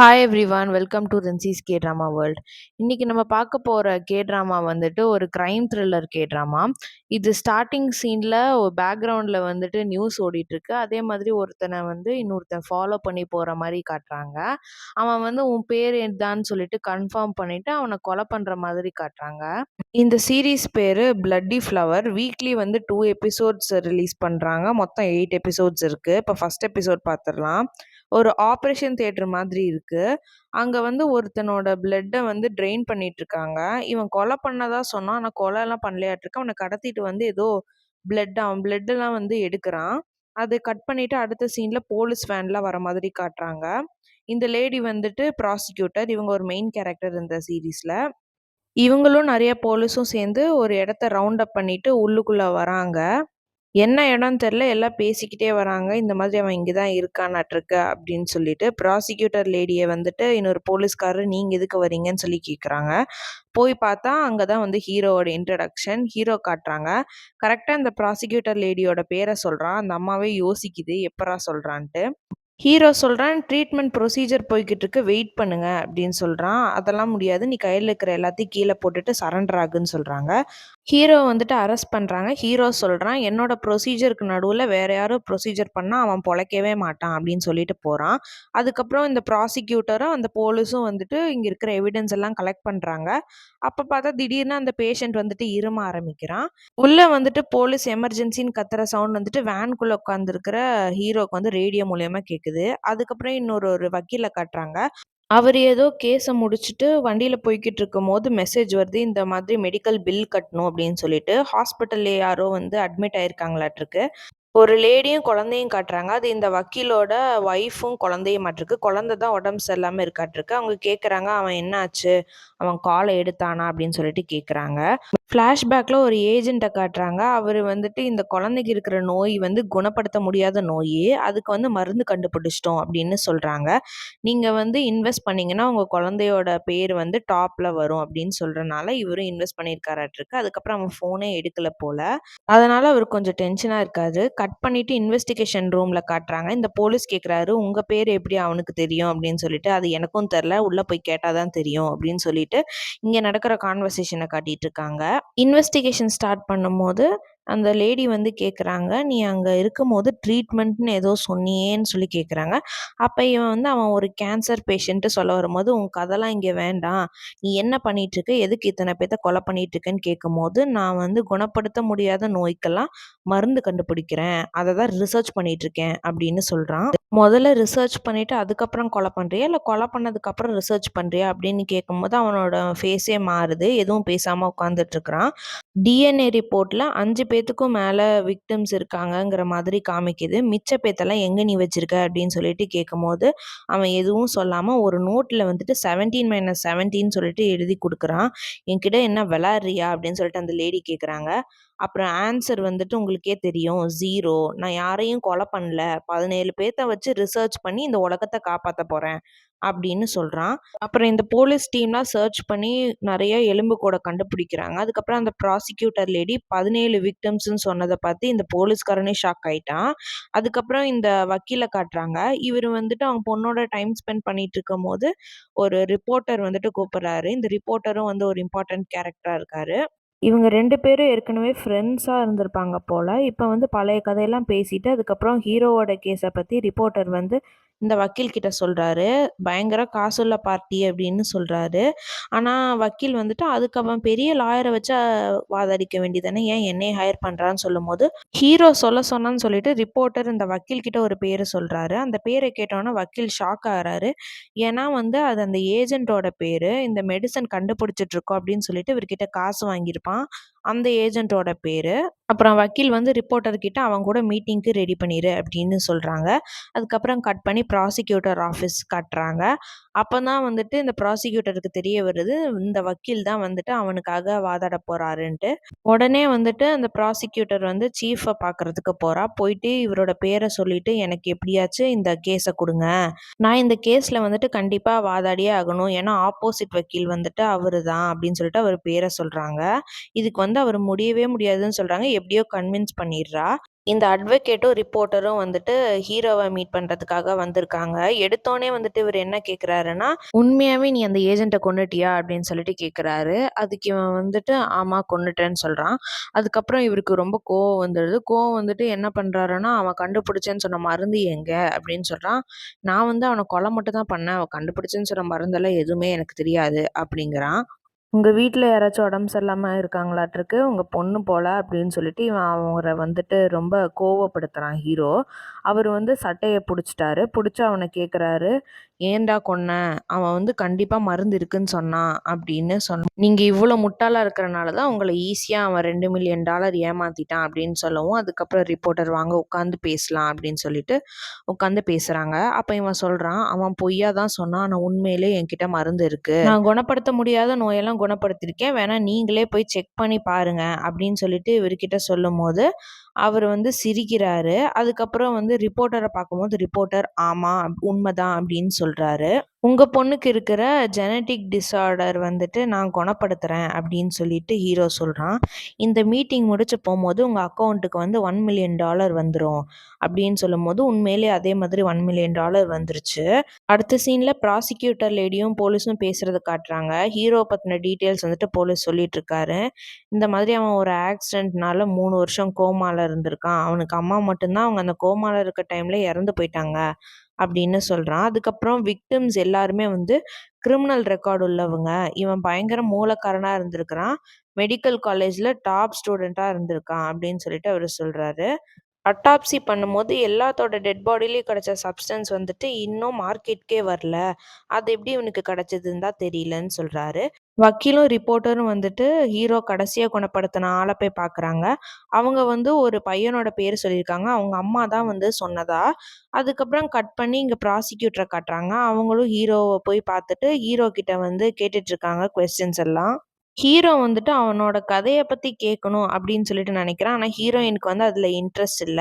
Hi everyone welcome to ரென்சிஸ் K drama world இன்றைக்கி நம்ம பார்க்க போகிற கே ட்ராமா வந்துட்டு ஒரு க்ரைம் த்ரில்லர் கே ட்ராமா இது ஸ்டார்டிங் சீனில் ஒரு பேக்ரவுண்டில் வந்துட்டு நியூஸ் ஓடிட்டுருக்கு. அதே மாதிரி ஒருத்தனை வந்து இன்னொருத்தன் ஃபாலோ பண்ணி போகிற மாதிரி காட்டுறாங்க. அவன் வந்து உன் பேர் எதான்னு சொல்லிட்டு கன்ஃபார்ம் பண்ணிவிட்டு அவனை கொலை பண்ணுற மாதிரி காட்டுறாங்க. இந்த சீரீஸ் பேர் பிளட்டி ஃப்ளவர் வீக்லி வந்து டூ எபிசோட்ஸ் ரிலீஸ் பண்ணுறாங்க மொத்தம் எயிட் எபிசோட்ஸ் இருக்குது இப்போ ஃபஸ்ட் எபிசோட் பார்த்துடலாம் ஒரு ஆப்ரேஷன் தியேட்டர் மாதிரி இருக்குது அங்கே வந்து ஒருத்தனோட பிளட்டை வந்து ட்ரெயின் பண்ணிகிட்ருக்காங்க இவன் கொலை பண்ணதா சொன்னான். ஆனால் கொலைலாம் பண்ணலையாட்ருக்கு. அவனை கடத்திட்டு வந்து ஏதோ பிளட் அவன் பிளட்டெல்லாம் வந்து எடுக்கிறான் அது கட் பண்ணிட்டு அடுத்த சீன்ல போலீஸ் வேன்லாம் வர மாதிரி காட்டுறாங்க. இந்த லேடி வந்துட்டு ப்ராசிக்யூட்டர். இவங்க ஒரு மெயின் கேரக்டர் இந்த சீரிஸ்ல. இவங்களும் நிறைய போலீஸும் சேர்ந்து ஒரு இடத்த ரவுண்ட் அப் பண்ணிட்டு உள்ளுக்குள்ள வராங்க. என்ன இடம்னு தெரில எல்லாம் பேசிக்கிட்டே வராங்க. இந்த மாதிரி அவன் இங்கே தான் இருக்கானாட்ருக்கு அப்படின்னு சொல்லிட்டு ப்ராசிக்யூட்டர் லேடியை வந்துட்டு இன்னொரு போலீஸ்காரர் நீங்கள் எதுக்கு வரீங்கன்னு சொல்லி கேட்குறாங்க போய் பார்த்தா அங்கே தான் வந்து ஹீரோவோட இன்ட்ரடக்ஷன் ஹீரோ காட்டுறாங்க. கரெக்டாக இந்த ப்ராசிக்யூட்டர் லேடியோட பேரை சொல்கிறான் அந்த அம்மாவே யோசிக்குது. எப்பரா சொல்கிறான்ட்டு ஹீரோ சொல்கிறான் ட்ரீட்மெண்ட் ப்ரொசீஜர் போய்கிட்டு இருக்கு. வெயிட் பண்ணுங்க அப்படின்னு சொல்கிறான் அதெல்லாம் முடியாது. நீ கையில் இருக்கிற எல்லாத்தையும் கீழே போட்டுட்டு சரண்டர் ஆகுன்னு சொல்கிறாங்க ஹீரோ வந்துட்டு அரெஸ்ட் பண்ணுறாங்க ஹீரோ சொல்கிறான் என்னோட ப்ரொசீஜருக்கு நடுவில் வேற யாரும் ப்ரொசீஜர் பண்ணால் அவன் பொழைக்கவே மாட்டான் அப்படின்னு சொல்லிட்டு போகிறான் அதுக்கப்புறம் இந்த ப்ராசிக்யூட்டரும் அந்த போலீஸும் வந்துட்டு இங்கே இருக்கிற எவிடன்ஸ் எல்லாம் கலெக்ட் பண்ணுறாங்க அப்போ பார்த்தா திடீர்னு அந்த பேஷண்ட் வந்துட்டு இரும ஆரம்பிக்கிறான். உள்ளே வந்துட்டு போலீஸ் எமர்ஜென்சின்னு கத்துற சவுண்ட் வந்துட்டு வேன்குள்ளே உட்காந்துருக்கிற ஹீரோக்கு வந்து ரேடியோ மூலியமாக கேட்குது அதுக்கப்புறம் இன்னொரு ஒரு வக்கீலை காட்டுறாங்க. அவர் ஏதோ கேஸை முடிச்சுட்டு வண்டியில் போய்கிட்டு இருக்கும்போது மெசேஜ் வருது இந்த மாதிரி மெடிக்கல் பில் கட்டணும் அப்படின்னு சொல்லிட்டு. ஹாஸ்பிட்டல்ல யாரோ வந்து அட்மிட் ஆயிருக்காங்களாட்டிருக்கு. ஒரு லேடியும் குழந்தையும் காட்டுறாங்க. அது இந்த வக்கீலோட ஒய்ஃபும் குழந்தையும் மாட்டிருக்கு. குழந்தை தான் உடம்பு சரியில்லாமல் இருக்காட்டிருக்கு. அவங்க கேட்குறாங்க அவன் என்ன ஆச்சு அவன் காலை எடுத்தானா அப்படின்னு சொல்லிட்டு கேட்குறாங்க ஃப்ளாஷ்பேக்கில் ஒரு ஏஜெண்ட்டை காட்டுறாங்க. அவர் வந்துட்டு இந்த குழந்தைக்கு இருக்கிற நோய் வந்து குணப்படுத்த முடியாத நோய் அதுக்கு வந்து மருந்து கண்டுபிடிச்சிட்டோம் அப்படின்னு சொல்கிறாங்க நீங்கள் வந்து இன்வெஸ்ட் பண்ணிங்கன்னா உங்கள் குழந்தையோட பேர் வந்து டாப்பில் வரும் அப்படின்னு சொல்கிறனால இவரும் இன்வெஸ்ட் பண்ணியிருக்காராட்டிருக்கு. அதுக்கப்புறம் அவன் ஃபோனே எடுக்கலை போல். அதனால் அவர் கொஞ்சம் டென்ஷனாக இருக்காது கட் பண்ணிவிட்டு இன்வெஸ்டிகேஷன் ரூமில் காட்டுறாங்க. இந்த போலீஸ் கேட்குறாரு உங்கள் பேர் எப்படி அவனுக்கு தெரியும்? அப்படின்னு சொல்லிட்டு அது எனக்கும் தெரில உள்ளே போய் கேட்டால் தான் தெரியும். அப்படின்னு சொல்லிட்டு இங்கே நடக்கிற கான்வர்சேஷனை காட்டிகிட்டு இருக்காங்க. இன்வெஸ்டிகேஷன் ஸ்டார்ட் பண்ணும்போது அந்த லேடி வந்து கேட்குறாங்க நீ அங்கே இருக்கும்போது ட்ரீட்மெண்ட்னு ஏதோ சொன்னியேன்னு சொல்லி கேட்குறாங்க அப்போ இவன் வந்து அவன் ஒரு கேன்சர் பேஷண்ட்டு சொல்ல வரும்போது உன் கதைலாம் இங்கே வேண்டாம். நீ என்ன பண்ணிகிட்ருக்க எதுக்கு இத்தனை பேர்த்த கொலை பண்ணிகிட்ருக்கேன்னு கேட்கும்போது நான் வந்து குணப்படுத்த முடியாத நோய்க்கெல்லாம் மருந்து கண்டுபிடிக்கிறேன். அதை தான் ரிசர்ச் பண்ணிகிட்ருக்கேன் அப்படின்னு சொல்கிறான் முதல்ல ரிசர்ச் பண்ணிவிட்டு அதுக்கப்புறம் கொலை பண்ணுறியா இல்லை கொலை பண்ணதுக்கப்புறம் ரிசர்ச் பண்ணுறியா அப்படின்னு கேட்கும்போது அவனோட ஃபேஸே மாறுது. எதுவும் பேசாமல் உட்காந்துட்ருக்குறான் டிஎன்ஏ ரிப்போர்ட்டில் அஞ்சு பேத்துக்கும் மேலே விக்டிம்ஸ் இருக்காங்கங்கிற மாதிரி காமிக்குது. மிச்ச பேத்தெல்லாம் எங்கே நீ வச்சுருக்க அப்படின்னு சொல்லிட்டு கேட்கும்போது அவன் எதுவும் சொல்லாமல் ஒரு நோட்டில் வந்துட்டு செவன்டீன் மைனஸ் செவன்டீன் சொல்லிட்டு எழுதி கொடுக்குறான். என்கிட்ட என்ன விளாட்றியா அப்படின்னு சொல்லிட்டு அந்த லேடி கேட்குறாங்க அப்புறம் ஆன்சர் வந்துட்டு உங்களுக்கே தெரியும். ஜீரோ நான் யாரையும் கொலை பண்ணல. பதினேழு பேர்த்த வச்சு ரிசர்ச் பண்ணி இந்த உலகத்தை காப்பாற்ற போகிறேன் அப்படின்னு சொல்கிறான் அப்புறம் இந்த போலீஸ் டீம்லாம் சர்ச் பண்ணி நிறைய எலும்பு கூட கண்டுபிடிக்கிறாங்க. அதுக்கப்புறம் அந்த ப்ராசிக்யூட்டர் லேடி பதினேழு விக்டம்ஸ்ன்னு சொன்னதை பார்த்து இந்த போலீஸ்காரனே ஷாக் ஆயிட்டான். அதுக்கப்புறம் இந்த வக்கீலை காட்டுறாங்க. இவர் வந்துட்டு அவங்க பொண்ணோட டைம் ஸ்பெண்ட் பண்ணிட்டு இருக்கும் போது ஒரு ரிப்போர்ட்டர் வந்துட்டு கூப்பிட்றாரு. இந்த ரிப்போர்ட்டரும் வந்து ஒரு இம்பார்ட்டன்ட் கேரக்டராக இருக்காரு. இவங்க ரெண்டு பேரும் ஏற்கனவே ஃப்ரெண்ட்ஸாக இருந்திருப்பாங்க போல். இப்போ வந்து பழைய கதையெல்லாம் பேசிட்டு அதுக்கப்புறம் ஹீரோவோட கேஸை பற்றி ரிப்போர்ட்டர் வந்து இந்த வக்கீல் கிட்ட சொல்கிறாரு பயங்கர காசுள்ள பார்ட்டி அப்படின்னு சொல்கிறாரு ஆனால் வக்கீல் வந்துட்டு அதுக்கு அவன் பெரிய லாயரை வச்சு வாதாடிக்க வேண்டியதானே ஏன் என்னையை ஹையர் பண்ணுறான்னு சொல்லும் போது ஹீரோ சொல்ல சொன்னான்னு சொல்லிட்டு ரிப்போர்ட்டர் இந்த வக்கீல் கிட்ட ஒரு பேரை சொல்கிறாரு அந்த பேரை கேட்டோன்னே வக்கீல் ஷாக் ஆகிறாரு. ஏன்னா வந்து அது அந்த ஏஜென்ட்டோட பேர். இந்த மெடிசன் கண்டுபிடிச்சிட்டு இருக்கோம் அப்படின்னு சொல்லிட்டு இவர்கிட்ட காசு வாங்கியிருப்பான். அந்த ஏஜென்ட்டோட பேர். அப்புறம் வக்கீல் வந்து ரிப்போர்ட்டர் கிட்ட அவங்க கூட மீட்டிங்க்கு ரெடி பண்ணிடு அப்படின்னு சொல்கிறாங்க அதுக்கப்புறம் கட் பண்ணி ப்ராசிக்யூட்டர் ஆஃபீஸ் காட்டுறாங்க. அப்போ தான் வந்துட்டு இந்த ப்ராசிக்யூட்டருக்கு தெரிய வருது இந்த வக்கீல் தான் வந்துட்டு அவனுக்காக வாதாட போகிறாருன்ட்டு உடனே வந்துட்டு அந்த ப்ராசிக்யூட்டர் வந்து சீஃபை பார்க்குறதுக்கு போகிறா போயிட்டு இவரோட பேரை சொல்லிட்டு எனக்கு எப்படியாச்சும் இந்த கேஸை கொடுங்க. நான் இந்த கேஸில் வந்துட்டு கண்டிப்பாக வாதாடியே ஆகணும். ஏன்னா ஆப்போசிட் வக்கீல் வந்துட்டு அவர் தான் அப்படின்னு சொல்லிட்டு அவர் பேரை சொல்கிறாங்க இதுக்கு வந்து வந்து அவர் முடியவே முடியாதுன்னு சொல்கிறாங்க எப்படியோ கன்வின்ஸ் பண்ணிடுறா இந்த அட்வொகேட்டும், ரிப்போர்ட்டரும் வந்துட்டு ஹீரோவை மீட் பண்ணுறதுக்காக வந்திருக்காங்க. எடுத்தோடனே வந்துட்டு இவர் என்ன கேட்குறாருன்னா, உண்மையாகவே நீ அந்த ஏஜென்ட்டை கொண்டுட்டியா அப்படின்னு சொல்லிட்டு கேட்குறாரு. அதுக்கு இவன் வந்துட்டு, ஆமாம் கொண்டுட்டேன்னு சொல்கிறான் அதுக்கப்புறம் இவருக்கு ரொம்ப கோவம் வந்துடுது. கோவம் வந்துட்டு என்ன பண்ணுறாருன்னா "அவன் கண்டுபிடிச்சேன்னு சொன்ன மருந்து எங்க?" அப்படின்னு சொல்கிறான் "நான் வந்து அவனை கொலை மட்டும் தான் பண்ணேன். அவன் கண்டுபிடிச்சேன்னு சொன்ன மருந்தெல்லாம் எதுவுமே எனக்கு தெரியாது" அப்படிங்கிறான். உங்கள் வீட்டில் யாராச்சும் உடம்பு சரியில்லாமல் இருக்காங்களாட்டிருக்கு உங்கள் பொண்ணு போல" அப்படின்னு சொல்லிட்டு இவன் அவரை வந்துட்டு ரொம்ப கோவப்படுத்துகிறான் ஹீரோ. அவர் வந்து சட்டையை பிடிச்சிட்டாரு பிடிச்சி அவனை கேட்குறாரு, "ஏன்டா கொன்ன? அவன் வந்து கண்டிப்பாக மருந்து இருக்குன்னு சொன்னான்" அப்படின்னு சொன்ன நீங்கள் இவ்வளோ முட்டாளாக இருக்கிறனால தான் உங்களை ஈஸியாக அவன் $2,000,000 ஏமாத்திட்டான்" அப்படின்னு சொல்லவும், அதுக்கப்புறம் ரிப்போர்ட்டர் "வாங்க உட்காந்து பேசலாம்" அப்படின்னு சொல்லிட்டு உட்காந்து பேசுகிறாங்க அப்போ இவன் சொல்கிறான் "அவன் பொய்யா தான் சொன்னான். ஆனால் உண்மையிலே என்கிட்ட மருந்து இருக்குது நான் குணப்படுத்த முடியாத நோயெல்லாம் குணப்படுத்தியிருக்கேன். வேணால் நீங்களே போய் செக் பண்ணி பாருங்க" அப்படின்னு சொல்லிட்டு சொல்லும் சொல்லும்போது, அவர் வந்து சிரிக்கிறாரு. அதுக்கப்புறம் வந்து ரிப்போர்ட்டரை பார்க்கும்போது ரிப்போர்ட்டர், ஆமாம் உண்மைதான் அப்படின்னு சொல்கிறாரு உங்கள் பொண்ணுக்கு இருக்கிற ஜெனட்டிக் டிஸார்டர் வந்துட்டு நான் குணப்படுத்துகிறேன் அப்படின்னு சொல்லிட்டு ஹீரோ சொல்கிறான் "இந்த மீட்டிங் முடிச்சு போகும்போது உங்கள் அக்கௌண்ட்டுக்கு வந்து ஒன் மில்லியன் டாலர் வந்துடும் அப்படின்னு சொல்லும்போது, உண்மையிலேயே அதே மாதிரி $1,000,000 வந்துருச்சு. அடுத்த சீனில் ப்ராசிக்யூட்டர் லேடியும், போலீஸும் பேசுகிறத காட்டுறாங்க. ஹீரோ பற்றின டீட்டெயில்ஸ் வந்துட்டு போலீஸ் சொல்லிட்டுருக்காரு. இந்த மாதிரி அவன் ஒரு ஆக்சிடென்ட்னால மூணு வருஷம் கோமாவில் இருந்திருக்கான். அவனுக்கு அம்மா மட்டும்தான் அவங்க அந்த கோமாவில் இருக்க டைமில் இறந்து போயிட்டாங்க அப்படின்னு சொல்கிறான் அதுக்கப்புறம் விக்டிம்ஸ் எல்லாருமே வந்து கிரிமினல் ரெக்கார்டு உள்ளவங்க. இவன் பயங்கர மூலக்காரனாக இருந்திருக்கிறான். மெடிக்கல் காலேஜில் டாப் ஸ்டூடெண்ட்டாக இருந்திருக்கான் அப்படின்னு சொல்லிட்டு அவர் சொல்கிறாரு அட்டாப்சி பண்ணும்போது எல்லாத்தோட டெட் பாடியிலையும் கிடைச்ச சப்ஸ்டன்ஸ் வந்துட்டு இன்னும் மார்க்கெட்கே வரல. அது எப்படி இவனுக்கு கிடச்சதுன்னு தான் தெரியலன்னு சொல்கிறாரு வக்கீலும், ரிப்போர்ட்டரும் வந்துட்டு ஹீரோ கடைசியா குணப்படுத்தின ஆள போய் பார்க்குறாங்க. அவங்க வந்து ஒரு பையனோட பேரு சொல்லியிருக்காங்க. அவங்க அம்மா தான் வந்து சொன்னதா. அதுக்கப்புறம் கட் பண்ணி இங்க ப்ராசிக்யூட்டர காட்டுறாங்க. அவங்களும் ஹீரோவ போய் பார்த்துட்டு, ஹீரோ கிட்ட வந்து கேட்டுட்டு இருக்காங்க கொஸ்டின்ஸ் எல்லாம். ஹீரோ வந்துட்டு அவனோட கதைய பத்தி கேட்கணும் அப்படின்னு சொல்லிட்டு நினைக்கிறான். ஆனா ஹீரோயினுக்கு வந்து அதுல இன்ட்ரெஸ்ட் இல்ல.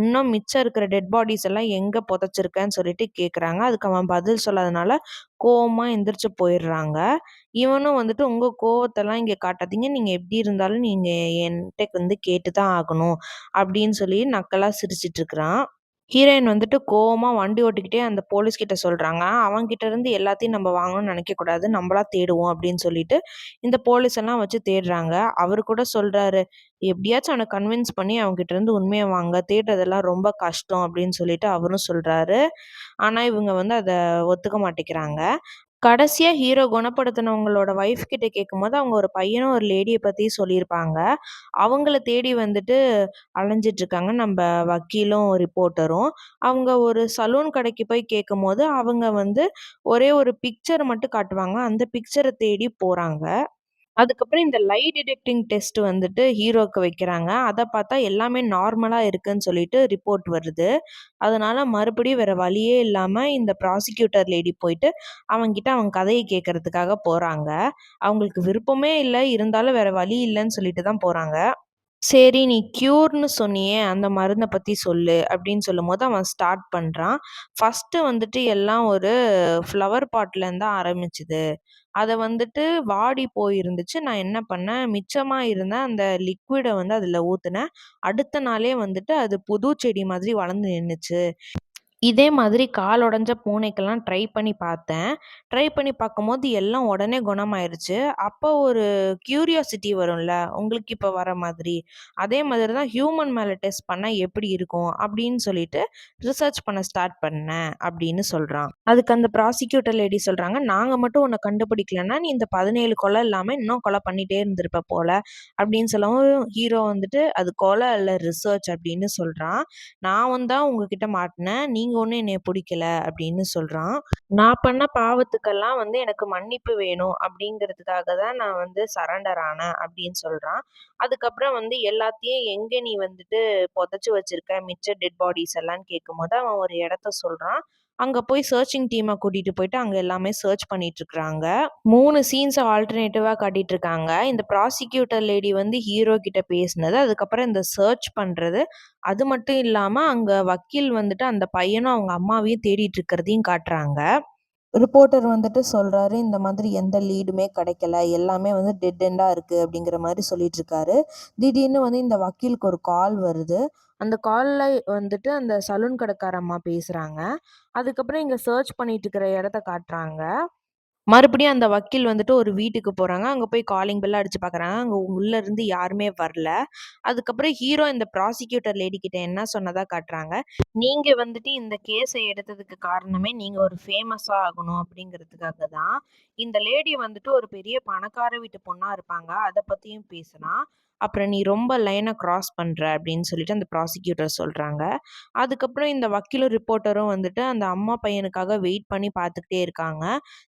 இன்னும் மிச்சம் இருக்கிற டெட் பாடிஸ் எல்லாம் எங்க புதைச்சிருக்கன்னு சொல்லிட்டு கேட்குறாங்க. அதுக்கு அவன் பதில் சொல்லாதனால கோவமா எந்திரிச்சு போயிடுறாங்க. இவனும் வந்துட்டு உங்க கோவத்தெல்லாம் இங்க காட்டாதீங்க. நீங்க எப்படி இருந்தாலும் நீங்க என்ட்ட வந்து கேட்டு தான் ஆகணும் அப்படின்னு சொல்லி நக்கலா சிரிச்சுட்டு இருக்கிறான். ஹீரோயின் வந்துட்டு கோவமாக வண்டி ஓட்டிக்கிட்டே அந்த போலீஸ் சொல்கிறாங்க அவங்ககிட்ட இருந்து எல்லாத்தையும் நம்ம வாங்கணும்னு நினைக்கக்கூடாது. நம்மளா தேடுவோம் அப்படின்னு சொல்லிட்டு இந்த போலீஸ் எல்லாம் வச்சு தேடுறாங்க. அவர் கூட சொல்கிறாரு "எப்படியாச்சும் அவனை கன்வின்ஸ் பண்ணி அவங்ககிட்ட இருந்து உண்மையை வாங்க. தேடுறதெல்லாம் ரொம்ப கஷ்டம்" அப்படின்னு சொல்லிட்டு அவரும் சொல்கிறாரு ஆனால் இவங்க வந்து அதை ஒத்துக்க மாட்டேங்கிறாங்க. கடைசியாக ஹீரோ குணப்படுத்துனவங்களோட ஒய்ஃப் கிட்ட கேட்கும்போது, அவங்க ஒரு பையனும், ஒரு லேடியை பற்றி சொல்லியிருப்பாங்க. அவங்கள தேடி வந்துட்டு அலைஞ்சிட்ருக்காங்க நம்ம வக்கீலும், ரிப்போர்ட்டரும். அவங்க ஒரு சலூன் கடைக்கு போய் கேட்கும்போது, அவங்க வந்து ஒரே ஒரு பிக்சர் மட்டும் காட்டுவாங்க. அந்த பிக்சரை தேடி போகிறாங்க அதுக்கப்புறம் இந்த லை டிடெக்டிங் டெஸ்ட் வந்துட்டு ஹீரோக்கு வைக்கிறாங்க. அதை பார்த்தா எல்லாமே நார்மலாக இருக்குன்னு சொல்லிட்டு ரிப்போர்ட் வருது. அதனால மறுபடியும் வேற வழியே இல்லாமல் இந்த ப்ராசிக்யூட்டர் லேடி போயிட்டு அவங்கிட்ட அவங்க கதையை கேட்கறதுக்காக போகிறாங்க அவங்களுக்கு விருப்பமே இல்லை இருந்தாலும் வேற வழி இல்லைன்னு சொல்லிட்டு தான் போகிறாங்க "சரி நீ க்யூர்னு சொன்னியே, அந்த மருந்தை பற்றி சொல்லு" அப்படின்னு சொல்லும்போது அவன் ஸ்டார்ட் பண்ணுறான் ஃபஸ்ட்டு வந்துட்டு எல்லாம் ஒரு ஃப்ளவர் பாட்லேருந்து தான் ஆரம்பிச்சுது. அதை வந்துட்டு வாடி போயிருந்துச்சு. நான் என்ன பண்ணேன், மிச்சமாக இருந்த அந்த லிக்விடை வந்து அதில் ஊற்றுனேன் அடுத்த நாளே வந்துட்டு அது புது செடி மாதிரி வளர்ந்து நின்றுச்சு இதே மாதிரி கால் உடஞ்ச பூனைக்கெல்லாம் ட்ரை பண்ணி பார்த்தேன். ட்ரை பண்ணி பார்க்கும்போது எல்லாம் உடனே குணமாயிருச்சு. அப்போ ஒரு கியூரியாசிட்டி வரும்ல, உங்களுக்கு இப்போ வர மாதிரி. அதே மாதிரி தான் ஹியூமன் மேல டெஸ்ட் பண்ணால் எப்படி இருக்கும்? அப்படின்னு சொல்லிட்டு ரிசர்ச் பண்ண ஸ்டார்ட் பண்ணேன்" அப்படின்னு சொல்கிறான் அதுக்கு அந்த ப்ராசிக்யூட்டர் லேடி சொல்கிறாங்க நாங்கள் மட்டும் உன்னை கண்டுபிடிக்கலன்னா, நீ இந்த 17 கொலை இல்லாமல் இன்னும் கொலை பண்ணிகிட்டே இருந்திருப்ப போல" அப்படின்னு சொல்லவும் ஹீரோ வந்துட்டு, "அது கொலை இல்லை ரிசர்ச்" அப்படின்னு சொல்கிறான் "நான் தான் உங்ககிட்ட நீங்கள் நீங்க ஒன்றும் என்னை பிடிக்கல அப்படின்னு சொல்றான். "நான் பண்ண பாவத்துக்கெல்லாம் வந்து எனக்கு மன்னிப்பு வேணும் அப்படிங்கிறதுக்காக தான் நான் வந்து சரண்டர் ஆனேன்" அப்படின்னு சொல்றான். அதுக்கப்புறம் வந்து எல்லாத்தையும் எங்க நீ வந்துட்டு புதைச்சி வச்சிருக்க மிச்ச டெட் பாடிஸ் எல்லாம் கேட்கும்போது, அவன் ஒரு இடத்த சொல்றான். அங்கே போய் சர்ச்சிங் டீமை கூட்டிகிட்டு போயிட்டு அங்கே எல்லாமே சர்ச் பண்ணிட்டு இருக்கிறாங்க. 3 சீன்ஸ ஆல்டர்னேட்டிவா இருக்காங்க. இந்த ப்ராசிக்யூட்டர் லேடி வந்து ஹீரோ கிட்ட பேசினது, அதுக்கப்புறம் இந்த சர்ச் பண்ணுறது அது மட்டும் இல்லாமல் அங்கே வக்கீல் வந்துட்டு அந்த பையனும், அவங்க அம்மாவையும் தேடிட்டு இருக்கிறதையும் காட்டுறாங்க. ரிப்போர்ட்டர் வந்துட்டு சொல்கிறாரு இந்த மாதிரி எந்த லீடுமே கிடைக்கல எல்லாமே வந்து டெட் எண்டாக இருக்குது அப்படிங்கிற மாதிரி சொல்லிட்டு இருக்காரு. திடீர்னு வந்து இந்த வக்கீலுக்கு ஒரு கால் வருது. அந்த காலில் வந்துட்டு அந்த சலூன் கடைக்கார அம்மா பேசுகிறாங்க அதுக்கப்புறம் இங்கே சர்ச் பண்ணிட்டு இருக்கிற இடத்த காட்டுறாங்க. மறுபடியும் அந்த வக்கீல் வந்துட்டு ஒரு வீட்டுக்கு போகிறாங்க அங்கே போய் காலிங் பெல்லாம் அடிச்சு பார்க்குறாங்க அங்கே உள்ள இருந்து யாருமே வரல. அதுக்கப்புறம் ஹீரோ இந்த ப்ராசிக்யூட்டர் லேடி கிட்ட என்ன சொன்னதா காட்டுறாங்க. நீங்கள் வந்துட்டு இந்த கேஸை எடுத்ததுக்கு காரணமே நீங்கள் ஒரு ஃபேமஸா ஆகணும் அப்படிங்கிறதுக்காக தான். இந்த லேடி வந்துட்டு ஒரு பெரிய பணக்கார வீட்டு பொண்ணாக இருப்பாங்க. அதை பற்றியும் பேசுனா அப்புறம் நீ ரொம்ப லைனை கிராஸ் பண்ணுற அப்படின்னு சொல்லிட்டு அந்த ப்ராசிக்யூட்டர் சொல்கிறாங்க அதுக்கப்புறம் இந்த வக்கீலும் ரிப்போர்ட்டரும் வந்துட்டு அந்த அம்மா பையனுக்காக வெயிட் பண்ணி பார்த்துக்கிட்டே இருக்காங்க.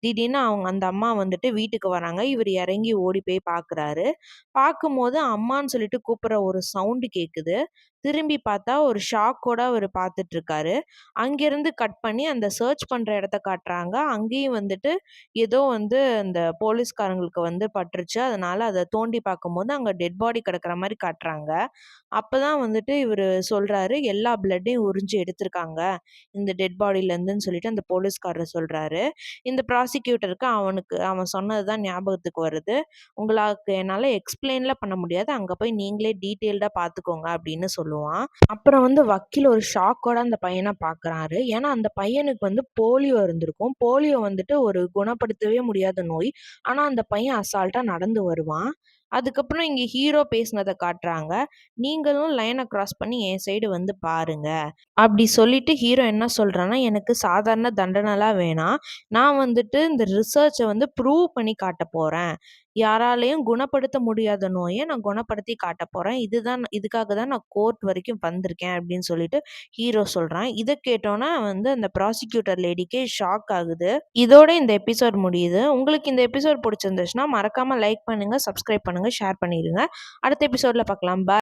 திடீர்னு அவங்க அந்த அம்மா வந்துட்டு வீட்டுக்கு வராங்க. இவர் இறங்கி ஓடி போய் பார்க்குறாரு. பார்க்கும்போது அம்மான்னு சொல்லிட்டு கூப்பிட்ற ஒரு சவுண்டு கேட்குது திரும்பி பார்த்தா ஒரு ஷாக்கோட அவர் பார்த்துட்டு இருக்காரு அங்கேருந்து கட் பண்ணி அந்த சர்ச் பண்ணுற இடத்த காட்டுறாங்க. அங்கேயும் வந்துட்டு ஏதோ வந்து அந்த போலீஸ்காரங்களுக்கு வந்து பட்டுருச்சு. அதனால அதை தோண்டி பார்க்கும்போது அங்கே டெட் பாடி கிடக்குற மாதிரி காட்டுறாங்க. அப்போ தான் வந்துட்டு இவர் சொல்கிறாரு எல்லா பிளட்டையும் உறிஞ்சு எடுத்திருக்காங்க. இந்த டெட் பாடியிலேருந்துன்னு சொல்லிட்டு அந்த போலீஸ்காரர் சொல்கிறாரு இந்த ப்ராசிக்யூட்டருக்கு அவனுக்கு அவன் சொன்னது தான் ஞாபகத்துக்கு வருது. உங்களுக்கு என்னால் எக்ஸ்பிளைன்லாம் பண்ண முடியாது. அங்கே போய் நீங்களே டீட்டெயில்டாக பார்த்துக்கோங்க அப்படின்னு சொல்லுவான். அப்புறம் வந்து வக்கீல் ஒரு ஷாக்கோட அந்த பையனை பார்க்குறாரு ஏன்னா அந்த பையனுக்கு வந்து போலியோ இருந்திருக்கும். போலியோ வந்துட்டு ஒரு குணப்படுத்தவே முடியாத நோய். ஆனால் அந்த பையன் அசால்ட்டாக நடந்து வருவான். அதுக்கப்புறம் இங்கே ஹீரோ பேசினதை காட்டுறாங்க. நீங்களும் லைனை கிராஸ் பண்ணி என் சைடு வந்து பாருங்க. அப்படி சொல்லிட்டு ஹீரோ என்ன சொல்கிறான்னா எனக்கு சாதாரண தண்டனைலாம் வேணாம். நான் வந்துட்டு இந்த ரிசர்ச்சை வந்து ப்ரூவ் பண்ணி காட்ட போகிறேன் யாராலையும் குணப்படுத்த முடியாத நோயை நான் குணப்படுத்தி காட்ட போகிறேன் இதுதான் இதுக்காக தான் நான் கோர்ட் வரைக்கும் வந்திருக்கேன் அப்படின்னு சொல்லிட்டு ஹீரோ சொல்கிறான் இதை கேட்டோன்னா வந்து அந்த ப்ராசிக்யூட்டர் லேடிக்கே ஷாக் ஆகுது. இதோட இந்த எபிசோட் முடியுது. உங்களுக்கு இந்த எபிசோட் பிடிச்சிருந்துச்சுன்னா மறக்காமல் லைக் பண்ணுங்கள் சப்ஸ்கிரைப் பண்ணுங்கள் ஷேர் பண்ணிடுங்க. அடுத்த எபிசோடில் பார்க்கலாம். பாய்